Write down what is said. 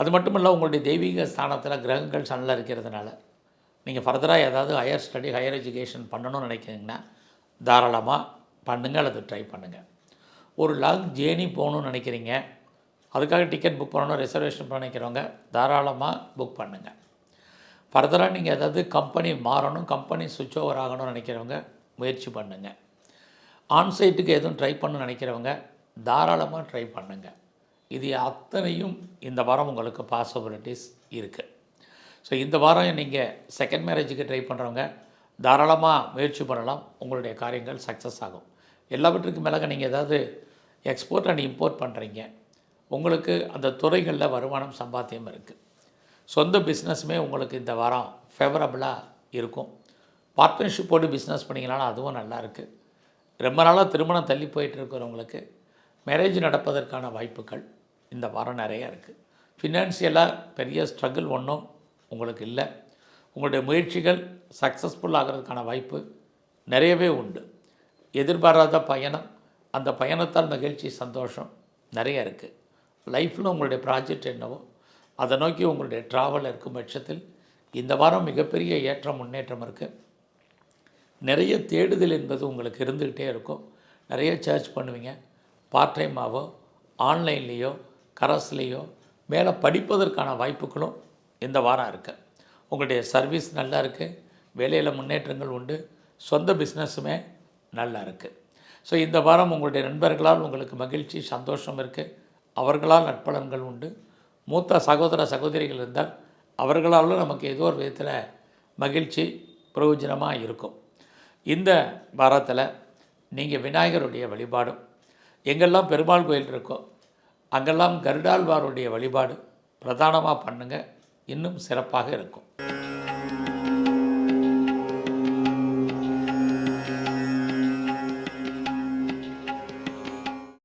அது மட்டும் இல்லை உங்களுடைய தெய்வீக ஸ்தானத்தில் கிரகங்கள் சனில் இருக்கிறதுனால நீங்கள் ஃபர்தராக ஏதாவது ஹையர் ஸ்டடி ஹையர் எஜுகேஷன் பண்ணணும்னு நினைக்கிறீங்கன்னா தாராளமாக பண்ணுங்கள் அல்லது ட்ரை பண்ணுங்கள் ஒரு லாங் ஜேர்னி போகணும்னு நினைக்கிறீங்க அதுக்காக டிக்கெட் புக் பண்ணணும் ரிசர்வேஷன் பண்ண நினைக்கிறவங்க தாராளமாக புக் பண்ணுங்கள் ஃபர்தராக நீங்கள் ஏதாவது கம்பெனி மாறணும் கம்பெனி சுவிட்ச் ஓவர் ஆகணும்னு நினைக்கிறவங்க முயற்சி பண்ணுங்கள் ஆன்சைட்டுக்கு எதுவும் ட்ரை பண்ணணும்னு நினைக்கிறவங்க தாராளமாக ட்ரை பண்ணுங்கள் இது அத்தனையும் இந்த வாரம் உங்களுக்கு பாசிபிலிட்டிஸ் இருக்குது ஸோ இந்த வாரம் நீங்கள் செகண்ட் மேரேஜுக்கு ட்ரை பண்ணுறவங்க தாராளமாக முயற்சி பண்ணலாம் உங்களுடைய காரியங்கள் சக்ஸஸ் ஆகும். எல்லாவற்றுக்கும் மேலே நீங்கள் ஏதாவது எக்ஸ்போர்ட் அண்ட் இம்போர்ட் பண்ணுறீங்க உங்களுக்கு அந்த துறைகளில் வருமானம் சம்பாத்தியம் இருக்குது சொந்த பிஸ்னஸுமே உங்களுக்கு இந்த வாரம் ஃபேவரபுளாக இருக்கும். பார்ட்னர்ஷிப்போடு பிஸ்னஸ் பண்ணிங்கனாலும் அதுவும் நல்லா இருக்குது ரொம்ப நாளாக திருமணம் தள்ளி போயிட்டு இருக்கிறவங்களுக்கு மேரேஜ் நடப்பதற்கான வாய்ப்புகள் இந்த வாரம் நிறைய இருக்குது ஃபினான்ஷியலாக பெரிய ஸ்ட்ரகிள் ஒன்றும் உங்களுக்கு இல்லை. உங்களுடைய முயற்சிகள் சக்ஸஸ்ஃபுல் ஆகிறதுக்கான வாய்ப்பு நிறையவே உண்டு. எதிர்பாராத பயணம் அந்த பயணத்தால் மகிழ்ச்சி சந்தோஷம் நிறைய இருக்குது லைஃப்பில் உங்களுடைய ப்ராஜெக்ட் என்னவோ அதை நோக்கி உங்களுடைய ட்ராவல் இருக்கும் பட்சத்தில் இந்த வாரம் மிகப்பெரிய ஏற்றம் முன்னேற்றம் இருக்குது நிறைய தேடுதல் என்பது உங்களுக்கு இருந்துக்கிட்டே இருக்கும். நிறைய சர்ச் பண்ணுவீங்க. பார்ட் டைமாவோ ஆன்லைன்லேயோ கரஸ்லேயோ மேலே படிப்பதற்கான வாய்ப்புகளும் இந்த வாரம் இருக்குது உங்களுடைய சர்வீஸ் நல்லா இருக்குது வேலையில் முன்னேற்றங்கள் உண்டு. சொந்த பிஸ்னஸுமே நல்லா இருக்குது ஸோ இந்த வாரம் உங்களுடைய நண்பர்களால் உங்களுக்கு மகிழ்ச்சி சந்தோஷம் இருக்குது அவர்களால் நட்பலன்கள் உண்டு. மூத்த சகோதர சகோதரிகள் இருந்தால் அவர்களாலும் நமக்கு ஏதோ ஒரு விதத்தில் மகிழ்ச்சி பிரயோஜனமாக இருக்கும். இந்த வாரத்தில் நீங்கள் விநாயகருடைய வழிபாடும் எங்கெல்லாம் பெருமாள் கோயில் இருக்கோ அங்கெல்லாம் கருடாழ்வாருடைய வழிபாடு பிரதானமாக பண்ணுங்கள் இன்னும் சிறப்பாக இருக்கும்.